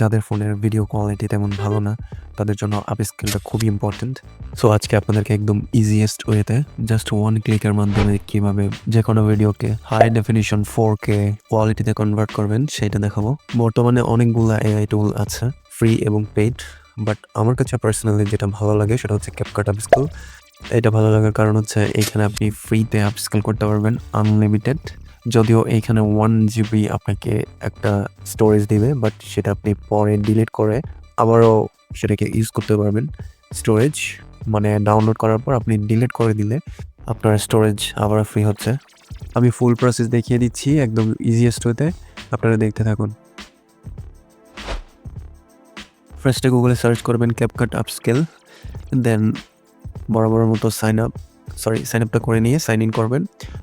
যাদের ফোনের video quality তেমন ভালো না, তাদের জন্য আপ স্কেলটা খুবই ইম্পর্টেন্ট সো আজকে আপনাদেরকে একদম ইজিয়েস্ট ওয়েতে জাস্ট ওয়ান ক্লিকের মাধ্যমে কীভাবে যে কোনো ভিডিওকে হাই ডেফিনিশন ফোর কে কোয়ালিটিতে কনভার্ট করবেন, সেটা দেখাবো। বর্তমানে অনেকগুলো এআই টুল আছে ফ্রি এবং পেইড বাট আমার কাছে পার্সোনালি যেটা ভালো লাগে সেটা হচ্ছে ক্যাপকাট আপ স্কেল এটা ভালো লাগার কারণ হচ্ছে এখানে আপনি ফ্রিতে আপ স্কেল করতে পারবেন আনলিমিটেড যদিও এইখানে ওয়ান জিবি আপনাকে একটা স্টোরেজ দিবে বাট সেটা আপনি পরে ডিলিট করে আবারও সেটাকে ইউজ করতে পারবেন। স্টোরেজ মানে ডাউনলোড করার পর আপনি ডিলিট করে দিলে আপনার স্টোরেজ আবার ফ্রি হচ্ছে। আমি ফুল প্রসেস দেখিয়ে দিচ্ছি একদম ইজিয়েস্ট ওয়েতে আপনারা দেখতে থাকুন। ফার্স্টে গুগলে সার্চ করবেন ক্যাপকাট আপস্কেল দেন বড় বড় মতো সাইন আপ সরি সাইন আপটা করে নিয়ে সাইন ইন করবেন।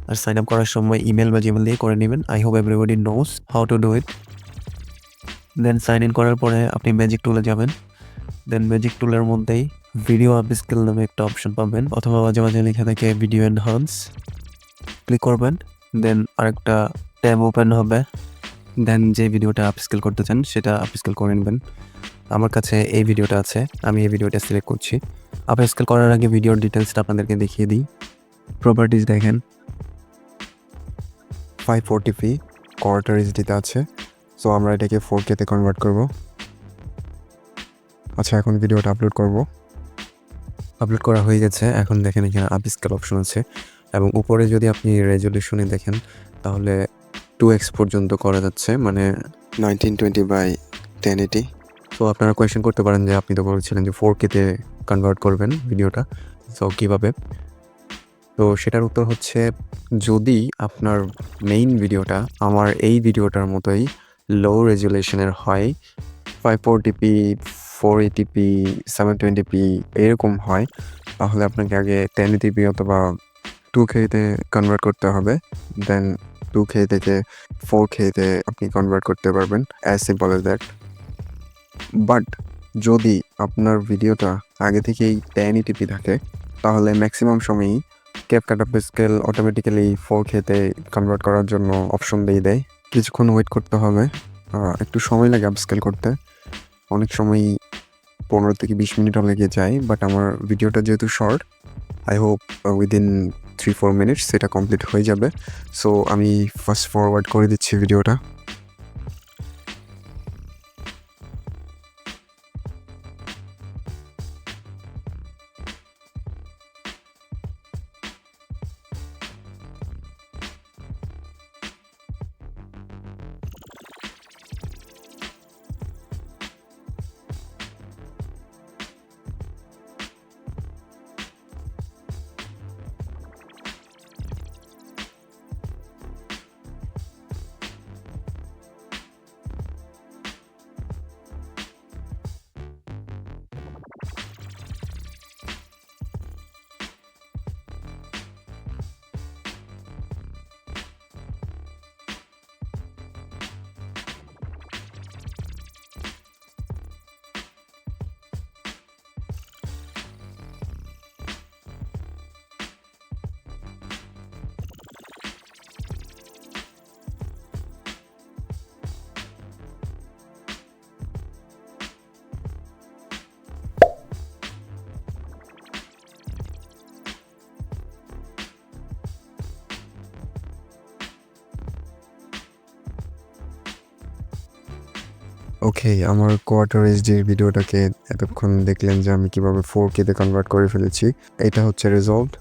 আর সাইন আপ করার সময় ইমেল বা জিমেল দিয়ে করে নেবেন। I hope everybody knows how to do it then sign in করার পরে আপনি ম্যাজিক টুলে যাবেন। দেন ম্যাজিক টুলের মধ্যেই ভিডিও আপ স্কিল নামে একটা অপশন পাবেন। অথবা মাঝে মাঝে লেখা থাকে ভিডিও এনহান্স ক্লিক করবেন। দেন আরেকটা ট্যাব ওপেন হবে। দেন যে ভিডিওটা আপ স্কেল করতে চান, সেটা আপ স্কেল করে নেবেন। আমার কাছে এই ভিডিওটা আছে, আমি এই ভিডিওটা সিলেক্ট করছি। আপ স্কেল করার আগে ভিডিওর ডিটেলসটা আপনাদেরকে দেখিয়ে দিই। প্রপার্টিজ দেখেন। ফাইভ ফোরটি পি কোয়ার্টার এইচডিতে আছে। সো আমরা এটাকে ফোর কেতে কনভার্ট করব। আচ্ছা এখন ভিডিওটা আপলোড করব। আপলোড করা হয়ে গেছে। এখন দেখেন এখানে আপ স্কেল অপশন আছে। এবং উপরে যদি আপনি রেজলিউশনে দেখেন, তাহলে টু এক্স পর্যন্ত করা যাচ্ছে। মানে nineteen twenty by ten eighty তো আপনারা কোয়েশ্চেন করতে পারেন যে, আপনি তো বলছিলেন যে ফোর কেতে কনভার্ট করবেন ভিডিওটা। সো কীভাবে? তো, সেটার উত্তর হচ্ছে, যদি আপনার মেইন ভিডিওটা আমার এই ভিডিওটার মতোই লো রেজুলেশনের হয় five four TP four eighty p seven twenty p এরকম হয়, তাহলে আপনাকে আগে টেন এইটিপি অথবা টু খেতে কনভার্ট করতে হবে। দেন টু খে থেকে ফোর খেতে আপনি কনভার্ট করতে পারবেন as simple as that but যদি আপনার ভিডিওটা আগে থেকেই টেন ইটিপি থাকে, তাহলে ম্যাক্সিমাম সময়ই CapCut scale automatically four খেতে কনভার্ট করার জন্য অপশন দিয়ে দেয়। কিছুক্ষণ ওয়েট করতে হবে একটু সময় লাগে আপস্কেল করতে। অনেক সময় পনেরো থেকে বিশ মিনিটও লেগে যায় বাট আমার ভিডিওটা যেহেতু short I hope within three four minutes সেটা কমপ্লিট হয়ে যাবে। সো আমি ফার্স্ট ফরওয়ার্ড করে দিচ্ছি ভিডিওটা। ওকে আমার কোয়ার্টার এইচডির ভিডিওটাকে এতক্ষণ দেখলেন যে আমি কীভাবে ফোর কেতে কনভার্ট করে ফেলেছি। এটা হচ্ছে রেজাল্ট